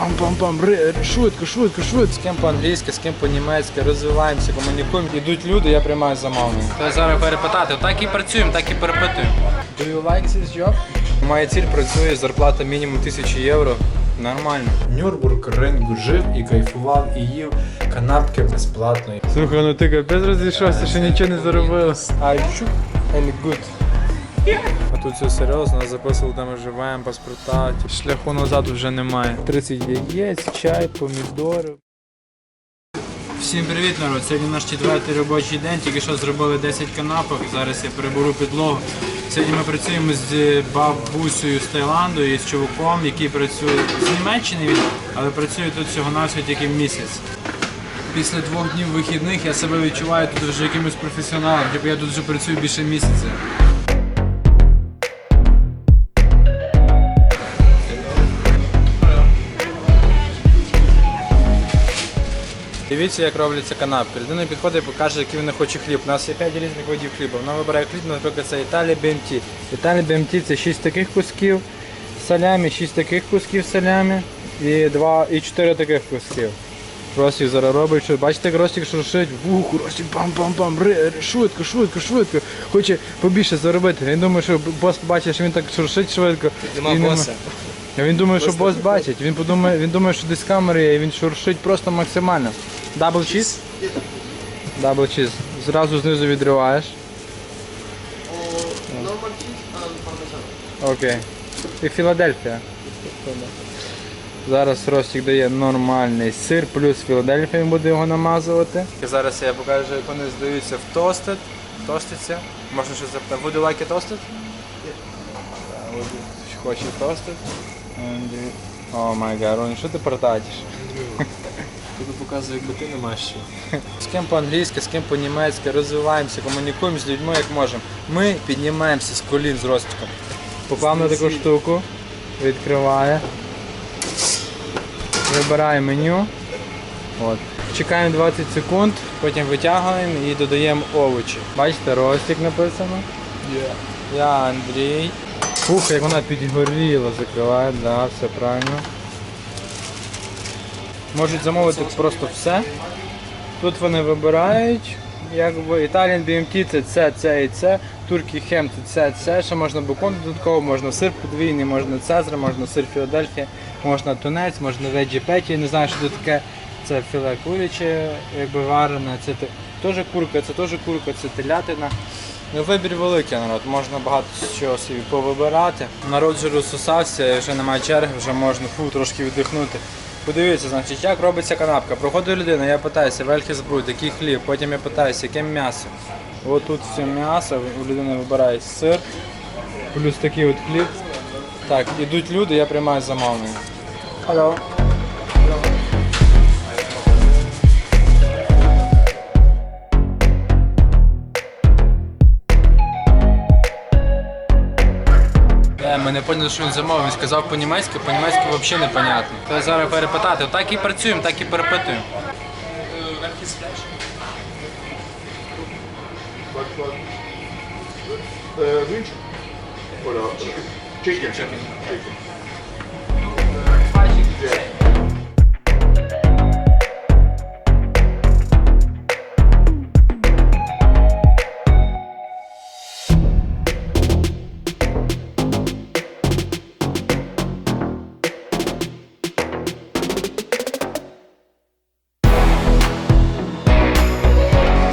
пам-пам-пам, швидко, швидко, швидко. З ким по-англійськи, з ким по-німецьки, розвиваємося, комунікуємо. Ідуть люди, я приймаю замовлення. Треба зараз перепитати, так і працюємо, так і перепитуємо. Do you like this job? Моя ціль працює, зарплата мінімум 1000 євро. Нормально. Нюрбург ринку жив і кайфував, і їв канапки безплатно. Слухай, ну ти капець розійшовся, що нічого не заробив. And good. А тут все серйозно, нас записували, де ми живемо, паспорта. Шляху назад вже немає. 30 яєць, чай, помідори. Всім привіт, народ! Сьогодні наш четвертий робочий день, тільки що зробили 10 канапок, зараз я переберу підлогу. Сьогодні ми працюємо з бабусею з Таїланду і з чуваком, який працює з Німеччини, він, але працює тут всього навсього тільки місяць. Після двох днів вихідних я себе відчуваю тут вже якимось професіоналом, типу я тут вже працюю більше місяця. Дивіться, як робляться канапки. Людина підходить і покаже, який він хоче хліб. У нас є 5 різних видів хліба. Вона вибирає хліб, наприклад, це Італія BMT. Італія BMT це 6 таких кусків салямі, 6 таких кусків салямі і 2, і 4 таких кусків. Ростик зараз робить, що бачите, як Ростик шуршить, вуху, ри- ри- швидко, швидко, швидко. Хоче побільше заробити. Він думає, що бос побачить, що він так шуршить швидко. Нема І боса. він думає, що бос бачить. Він подумає, він думає, що десь камери є, і він шуршить просто максимально. Дабл чіз? Дабл чіз. Зразу знизу відриваєш. Окей. І Філадельфія. Зараз Ростик дає нормальний сир, плюс Філадельфія буде його намазувати. Зараз я покажу, як вони здаються в тостед. Тоститься. Можна щось запитати. Would you like it toasted? Хоче тостед. О май гад, що ти портатиш? Тобі показує, якби ти не що. З ким по-англійськи, з ким по-німецьки, розвиваємося, комунікуємо з людьми як можемо. Ми піднімаємося з колін з Ростиком. Поклав на таку штуку, відкриває. Вибирає меню. От. Чекаємо 20 секунд, потім витягуємо і додаємо овочі. Бачите, Ростик написано. Я Андрій. Ух, як вона підгоріла, закриває, да, все правильно. Можуть замовити просто все. Тут вони вибирають, якби Italian BMT це це, це і це, Turkey Ham це це, це, ще можна бекон додатково, можна сир подвійний, можна цезар, можна сир Філадельфія, можна тунець, можна петі, я не знаю, що це таке. Це філе куряче, якби варене, це теж курка, це теж курка, це телятина. Ну, вибір великий народ, можна багато чого собі повибирати. Народ вже розсосався, вже немає черги, вже можна фу, трошки віддихнути. Подивіться, значить, як робиться канапка. Проходить людина, я питаюся, вельхи бруд, який хліб, потім я питаюся, яке м'ясо. Ось тут все м'ясо, у людини вибирає сир, плюс такий от хліб. Так, ідуть люди, я приймаю замовлення. Алло. Ми не поняли, що він замовив. Він сказав по-німецьки, по-німецьки взагалі непонятно. Треба зараз перепитати. Так і працюємо, так і перепитуємо. Chicken? Chicken. Chicken.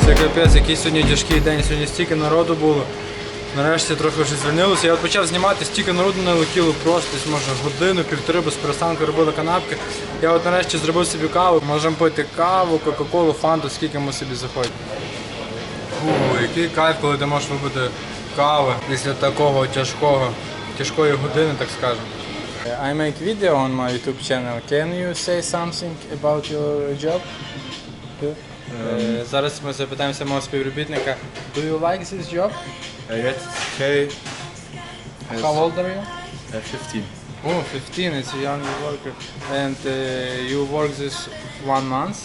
Це капець, який сьогодні тяжкий день, сьогодні стільки народу було. Нарешті трохи вже звільнилося. Я от почав знімати, стільки народу налетіло просто, десь, може годину, півтори без перестанку робили канапки. Я от нарешті зробив собі каву. Можемо пити каву, кока-колу, фанту, скільки ми собі заходимо. Фу, який кайф, коли ти можеш випити кави після такого тяжкого, тяжкої години, так скажемо. I make video on my YouTube channel. Can you say something about your job? Е, Зараз ми запитаємося мого співробітника. Do you like this job? Uh, yes, it's okay. Yes, How old are you? uh, 15. Oh, 15, it's a young worker. And uh, you work this one month?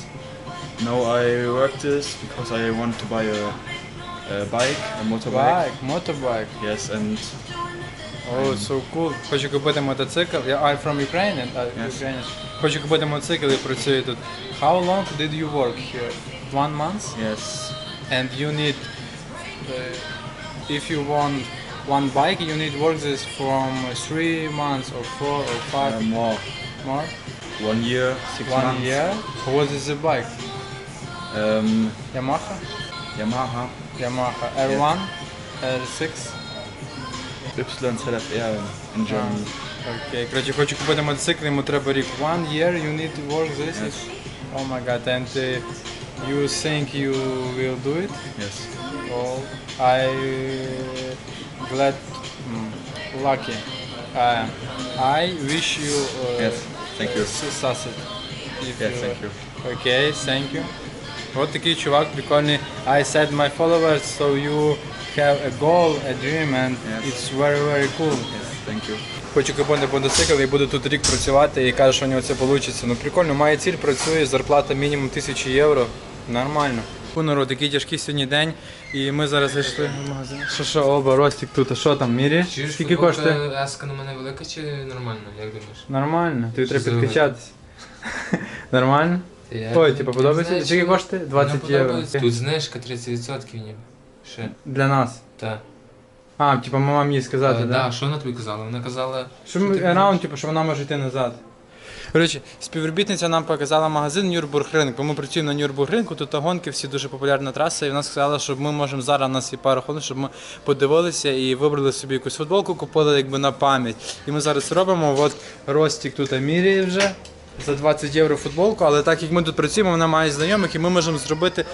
No, I worked this because I want to buy a, a bike, a motorbike. Bike, motorbike. Yes, and Oh, so cool. Хочу купити мотоцикл. Yeah, I'm from Ukraine and I'm Yes. Ukrainian. Хочу купити мотоцикл і працюю тут. How long did you work here? One month? Yes. And you need, uh, if you want one bike, you need work this from three months or four or five Uh, more. more. One year, six One months. year. What is the bike? Um, Yamaha. Yamaha Yamaha R1, R6. YZF-R in Germany. Окей, коротше, хочу купити мотоцикл, йому треба рік. One year you need to work this? Yes. Oh my god, and uh, you think you will do it? Yes. Well, I uh, glad, mm, lucky. Uh, I wish you uh, Yes. Thank you. success. If Yes, you- thank you. Okay, thank you. От такий чувак прикольний. I said my followers, so you have a goal, a dream, and Yes. it's very, very cool. Yes, thank you. Хочу купити мотоцикл і буду тут рік працювати і каже, що у нього це вийде. Ну прикольно, має ціль, працює, зарплата мінімум 1000 євро. Нормально. Народ, такий тяжкий сьогодні день, і ми зараз зайшли в магазин. Що що, оба, Ростік тут, а що там, мірі? Чуєш, Скільки коштує? Еска на мене велика чи нормально, як думаєш? Нормально, тобі треба за підкачатись. Нормально? Ой, типу, подобається? чи- Скільки коштує? 20 євро. Тут знижка 30% ніби. Ще. Для нас. Так. А, типу, ми мамі їй сказати, Е, так? Да, що вона тобі казала? Вона казала, Що ти ми раунд, типу, що вона може йти назад. Коротше, співробітниця нам показала магазин Нюрбург-ринок, бо ми працюємо на Нюрбург-ринку, тут гонки всі дуже популярна траса, і вона сказала, що ми можемо зараз у нас є пару хвилин, щоб ми подивилися і вибрали собі якусь футболку, купили якби на пам'ять. І ми зараз робимо. От Ростік тут міряє вже. За 20 євро футболку, але так як ми тут працюємо, вона має знайомих, і ми можемо зробити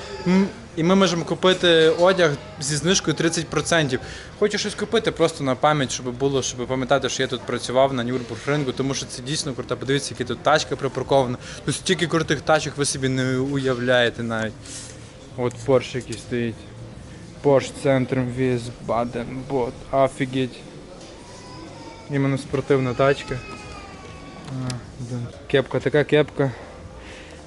і ми можемо купити одяг зі знижкою 30%. Хочу щось купити просто на пам'ять, щоб було, щоб пам'ятати, що я тут працював на Нюрбург-ринку, тому що це дійсно круто. Подивіться, які тут тачка припаркована. Тут стільки крутих тачок ви собі не уявляєте навіть. От Porsche який стоїть. Porsche центром віз, Баден, бот, офігеть. Іменно спортивна тачка. Кепка, така кепка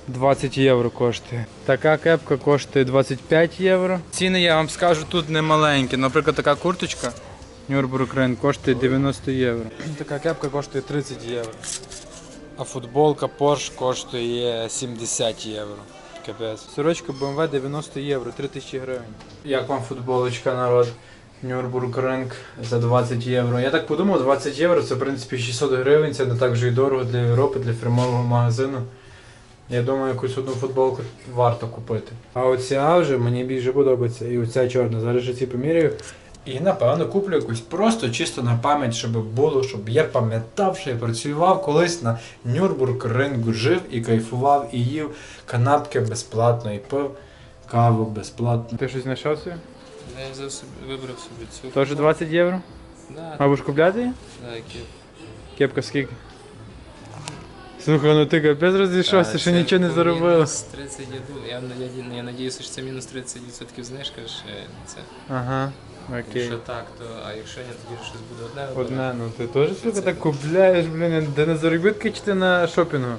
20 євро коштує. Така кепка коштує 25 євро. Ціни я вам скажу тут не маленькі. Наприклад, така курточка Нюрбургрен коштує 90 євро. Така кепка коштує 30 євро. А футболка Porsche коштує 70 євро. Капець. Сорочка BMW 90 євро, 3000 гривень. Як вам футболочка, народ? Нюрбургринг за 20 євро. Я так подумав, 20 євро це в принципі 600 гривень, це не так вже і дорого для Європи, для фірмового магазину. Я думаю, якусь одну футболку варто купити. А оця вже мені більше подобається. І оця чорна. Зараз же ці поміряю. І напевно куплю якусь просто чисто на пам'ять, щоб було, щоб я пам'ятав, що я працював колись на Нюрбург-рингу, жив і кайфував, і їв канапки безплатно, і пив каву безплатно. Ти щось знайшов собі? Я взяв собі, вибрав собі цю. Теж 20 євро? Да, А будеш купляти її? да, які. Кепка скільки? Слухай, ну ти капець розійшовся, що нічого не по заробив. Мінус 30 я думаю. Я, я, я надіюся, що це мінус 30% знижка, ще це. Ага, окей. Якщо так, то а якщо ні, тоді щось буде одне. Одне, ну ти теж сука так купляєш, блін, де на заробітки чи ти на шопінгу?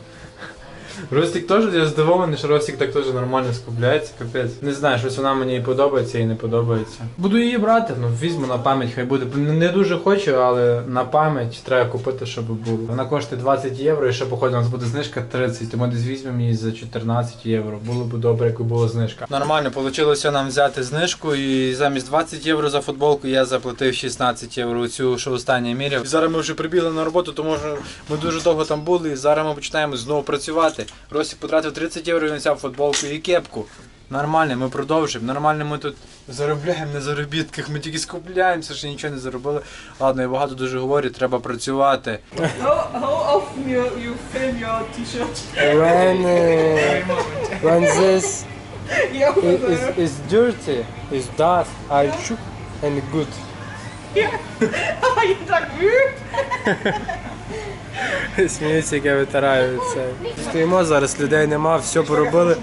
Ростик теж, я здивований, що Ростик так теж нормально скупляється, капець. Не знаю, щось вона мені і подобається і не подобається. Буду її брати, ну візьму на пам'ять, хай буде. Не дуже хочу, але на пам'ять треба купити, щоб було. Вона коштує 20 євро, і ще походу у нас буде знижка 30, тому десь візьмемо її за 14 євро. Було б добре, якби була знижка. Нормально, вийшло нам взяти знижку і замість 20 євро за футболку я заплатив 16 євро цю, що останнє міряв. Зараз ми вже прибігли на роботу, тому що ми дуже довго там були і зараз ми починаємо знову працювати. Росік потратив 30 євро і на взяв футболку і кепку. Нормально, ми продовжуємо. Нормально ми тут заробляємо на заробітках, ми тільки скупляємося, що нічого не заробили. Ладно, я багато дуже говорю, треба працювати. How, how often you, you film your t-shirt? When, uh, when this yeah, is, is, dirty, is dust, I shook and good. you так wütend. Сміються, як я витираю це. Стоїмо зараз, людей нема, все поробили.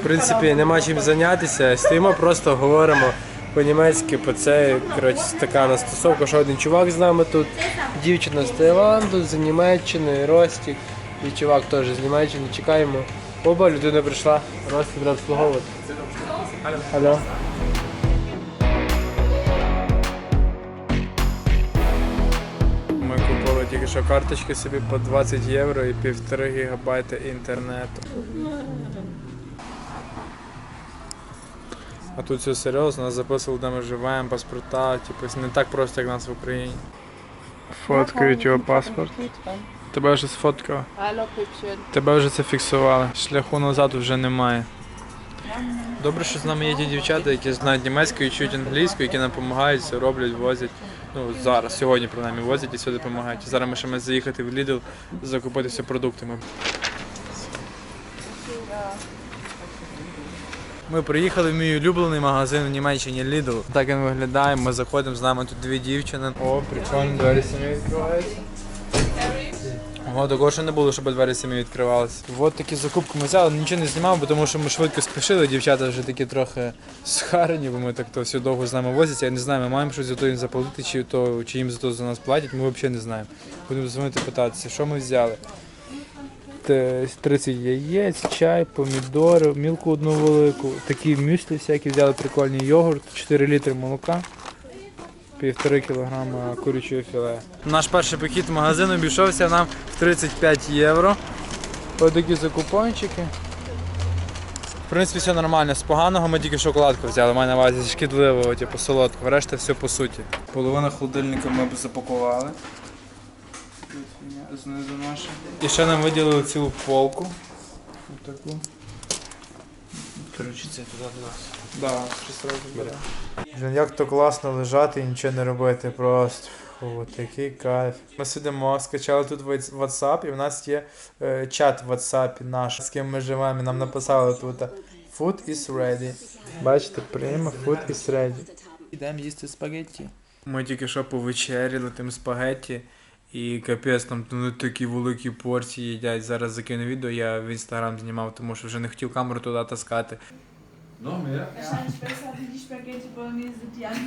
В принципі, нема чим зайнятися. Стоїмо, просто говоримо по-німецьки, по це. Коротше, така настосовка, що один чувак з нами тут, дівчина з Таїланду, з Німеччини, Ростік. І чувак теж з Німеччини. Чекаємо. Оба людина прийшла. Ростік буде обслуговувати. Алло. Тільки що карточки собі по 20 євро і півтори гігабайта інтернету. А тут все серйозно, нас записували, де ми живемо, паспорта, типу, не так просто, як нас в Україні. Фоткають його паспорт. Тебе вже сфоткали. Тебе вже це фіксували. Шляху назад вже немає. Добре, що з нами є ті дівчата, які знають німецьку і чують англійську, які нам допомагають, все роблять, возять. Ну, зараз, сьогодні, принаймні, возять і сюди допомагають. Зараз ми ще маємо заїхати в Лідл, закупитися продуктами. Ми приїхали в мій улюблений магазин в Німеччині Lidl. Так він виглядає, ми заходимо, з нами тут дві дівчини. О, прикольно, двері самі відкриваються. Ого, такого ще не було, щоб двері самі відкривалися. От такі закупки ми взяли, нічого не знімав, бо тому що ми швидко спішили, дівчата вже такі трохи схарені, бо ми так то все довго з нами возяться. Я не знаю, ми маємо щось за то їм заплатити, чи, то, чи їм за то за нас платять, ми взагалі не знаємо. Будемо дзвонити питатися, що ми взяли. 30 яєць, чай, помідори, мілку одну велику, такі мюслі всякі взяли прикольні йогурт, 4 літри молока. Півтори кілограма курячого філе. Наш перший похід в магазин обійшовся нам в 35 євро. Ось такі закупончики. В принципі, все нормально. З поганого ми тільки шоколадку взяли, маю на увазі шкідливого, типу солодкого, решта все по суті. Половину холодильника ми б запакували. Знизу наша. І ще нам виділили цілу полку. Отаку. Коротше, це туди до нас. Да, щось одразу бере. Блін, як то класно лежати і нічого не робити, просто фу, такий кайф. Ми сидимо, скачали тут WhatsApp, і в нас є е, чат в WhatsApp наш, з ким ми живемо. і Нам написали тут Food is ready. Бачите, прямо food is ready. Ідемо їсти спагетті. Ми тільки що повечеряли тим спагетті. І капець, там ну, такі великі порції їдять. Зараз закину відео, я в інстаграм знімав, тому що вже не хотів камеру туди таскати. Wahrscheinlich besser wie die Spaghetti Bolognese, die an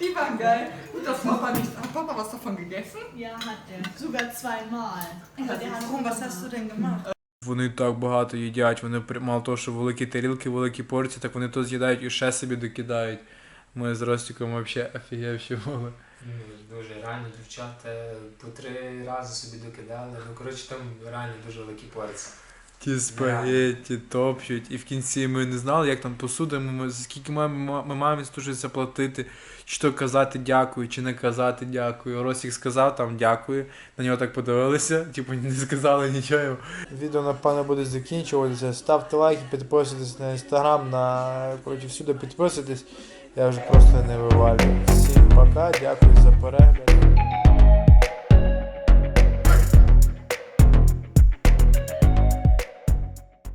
Die waren geil. Gut, dass Papa nicht. Hat Papa was davon gegessen? Ja, hat er. Sogar zweimal. Aber der hat Warum? Was hast du denn gemacht? Вони так багато їдять, вони мало того, що великі тарілки, великі порції, так вони то з'їдають і ще собі докидають. Ми з Ростіком взагалі офігевші були. Ну, дуже реально дівчата по три рази собі докидали. Ну, коротше, там реально дуже великі порції. Ті спагетті топчуть, і в кінці ми не знали, як там посуда, ми, ми- скільки ми, ми, ми маємо дуже заплатити, чи то казати дякую, чи не казати дякую. Росік сказав там дякую, на нього так подивилися, типу не сказали нічого. Відео напевно буде закінчуватися. Ставте лайки, підписуйтесь на інстаграм, на коротше, всюди підписуйтесь. Я вже просто не вивалюю. Всім пока, дякую за перегляд.